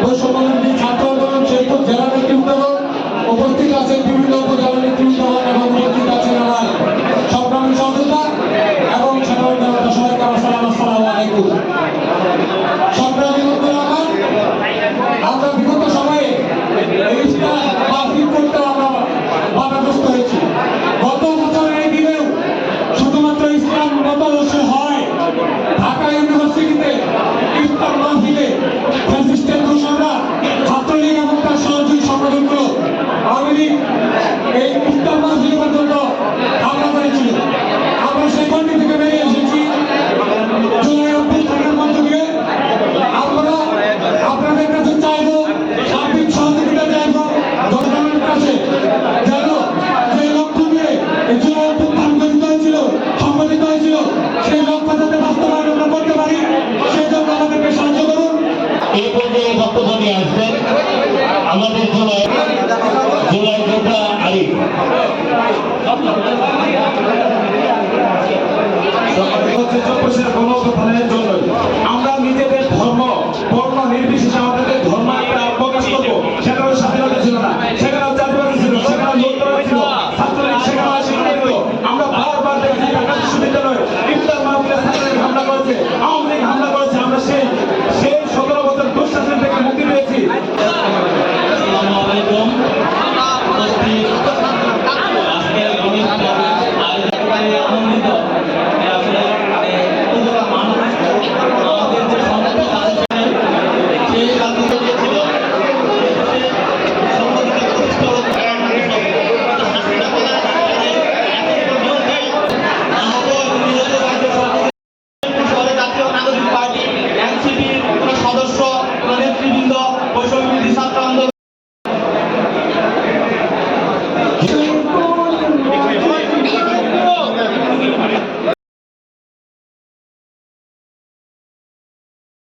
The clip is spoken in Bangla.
বৈষম্যবিরোধী ছাত্র আন্দোলন শেরপুর জেলার নেতৃবৃন্দ উপস্থিত আছেন বিভিন্ন উপজেলার নেতৃবৃন্দ এবং উপস্থিত আছেন আমার সংগ্রামী সহযোগিতা এবং সাধারণ গঠিত হয়েছিল সংগঠিত হয়েছিল সেই লক্ষ্য যাতে বাস্তবায়ন আমরা করতে পারি। সেই জন্য আমাদেরকে সাহায্য করুন। এই পর্যায়ে বক্তব্য নিয়ে আসবেন আমাদের জুলাই জুলাই যোদ্ধা আরিফ। নেতৃত্ব